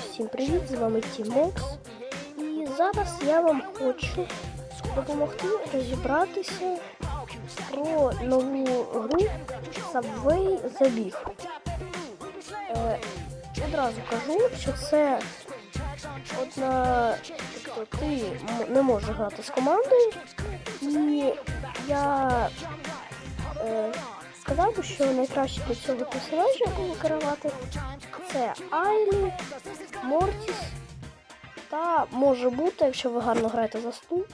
Всім привіт, з вами Тімокс. І зараз я вам хочу допомогти розібратися про нову гру Subway Забіг. Е, одразу кажу, що це одна. Тобто ти не можеш грати з командою. І я е, сказав, що найкраще для цього персонажа, керувати, це Айлі, Мортіс та може бути, якщо ви гарно граєте за стул,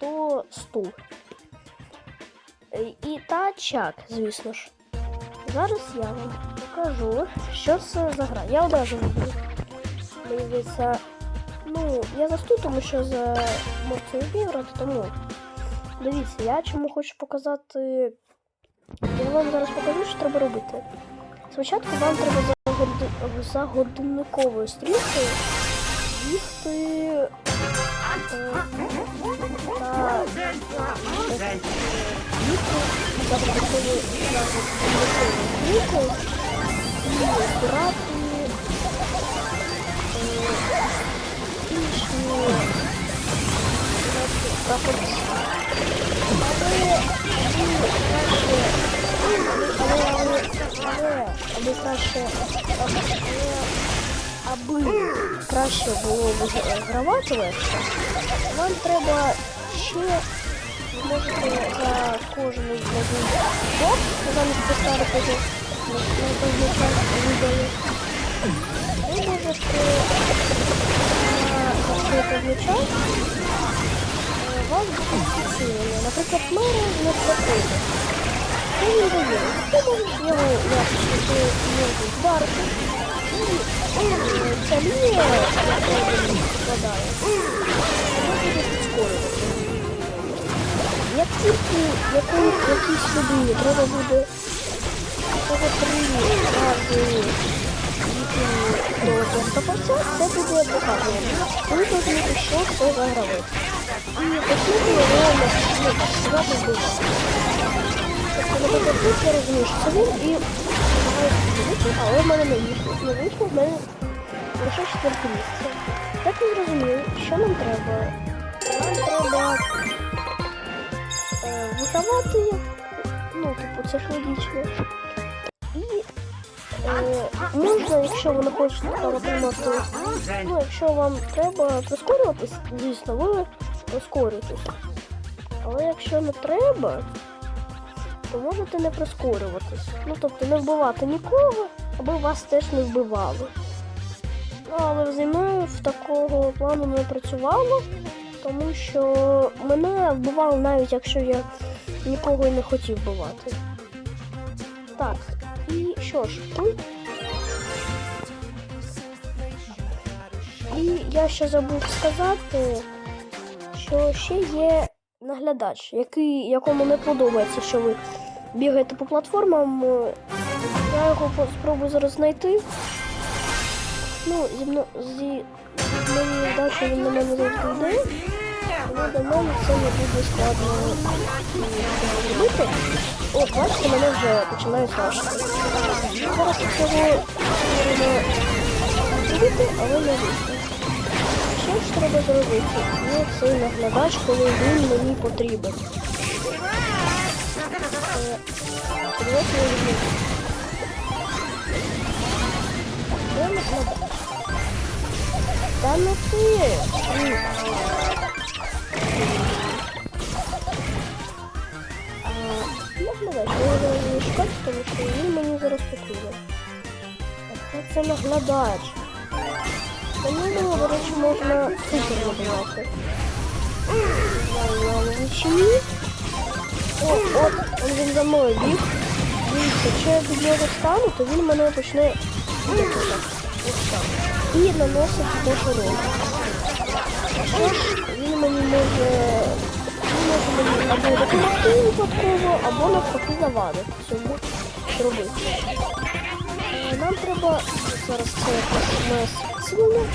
то стул. Е, І та Чак, звісно ж. Зараз я вам покажу, що це за гра. Я одразу виберу. Мені ну, я за стул, тому що за Мортіс не грати, тому дивіться, я чому хочу показати. Я вам зараз покажу, що треба робити. Спочатку вам треба за, годин- за годинниковою стрілкою бігти е, та е, бігти за годинниковою стрілкою і збирати е, інші значить. Але краще, аби, аби краще було вигравати легше, вам треба ще можете за кожен з один бок, замість поставити на на певний час відео, ви можете на цей певний час е, вас будуть підсилення. Наприклад, мера не платити. Що він дає? Ти можеш його як можеш вдарити. І е, ця лінія, яка він складає, вона буде підскорювати. Як тільки якої, треба буде того три рази до того це буде показувати. Ви розумієте, що. І послухали реально ну, сказати Тобто, і намагаюся але в мене не вийшло. Не вийшло, в мене лише четверте місце. Так ми зрозуміли, що нам треба. Нам треба е, ну, типу, це ж логічно. І е, можна, якщо ви хочете ну, якщо вам треба прискорюватись, звісно, ви прискорюєтесь. Але якщо не треба, то можете не прискорюватись. Ну, тобто не вбивати нікого, аби вас теж не вбивали. Ну, але зі в такого плану не працювало, тому що мене вбивали навіть якщо я нікого і не хотів вбивати. Так, і що ж. І я ще забув сказати, що ще є наглядач, який, якому не подобається, що ви бігаєте по платформам. Е, Я його спробую зараз знайти. Ну, зі мною зі моєю вдачею він на мене завжди йде. Тому до мене це не буде складно м, зробити. От, бачите, мене вже починає страшити. Зараз цього можна зробити, але не вийшло. Що ж треба зробити? Ну, цей наглядач, коли він мені потрібен. Е. Де наглядач? Та не ти! Наглядач, я його не шукати, тому що він мені зараз потрібен. Це наглядач? Ну, ну, до речі, можна супер набивати. Ні? О, от, він за мною біг. Дивіться, якщо я від нього стану, то він мене почне. І наносить дуже урон. Також він мені може... Може мені або допомогти випадково, або навпаки завадити цьому зробити. Е, Нам треба зараз це якось підсилення.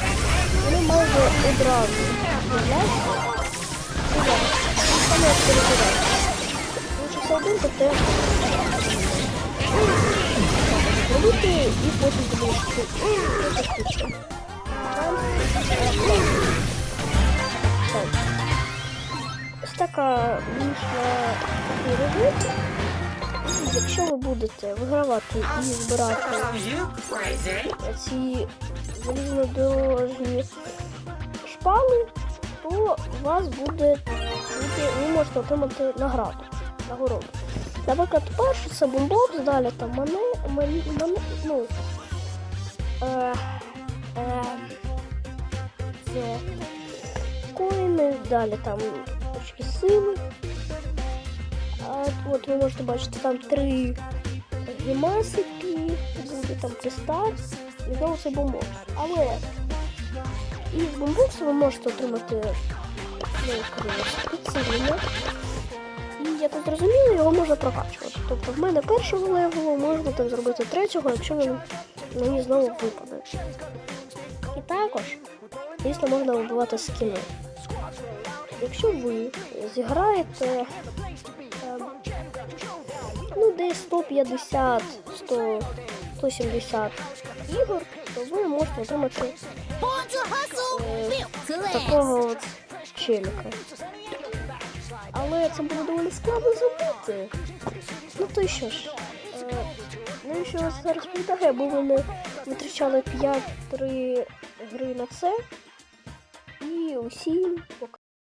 Вони майже одразу що все один, то те зробити і потім. Там все. Ось така вийшла. І Якщо ви будете вигравати і збирати ці залізнодорожні шпали, то у вас буде, ви можете отримати награду, нагороду. Наприклад, перше це бомбокс, далі там мене, мене, мене ну, е, е, це коїни, далі там очки сили. А, от ви можете бачити там три гімасики, там кристаль і цей бомбокс. Але із бомбоксу ви можете отримати ну, підсилення. І як ви зрозуміли, його можна прокачувати. Тобто в мене першого левелу можна там зробити третього, якщо він мені знову випаде. І також, звісно, можна вибивати скіни. Якщо ви зіграєте ем, ну, десь 150, 100, 170 ігор, то ви можете отримати е, такого от челіка. Але це буде доволі складно зробити. Ну то й що ж. Е, ну і що вас зараз підтягає, бо ви витрачали 5-3 гри на це. І усім пока.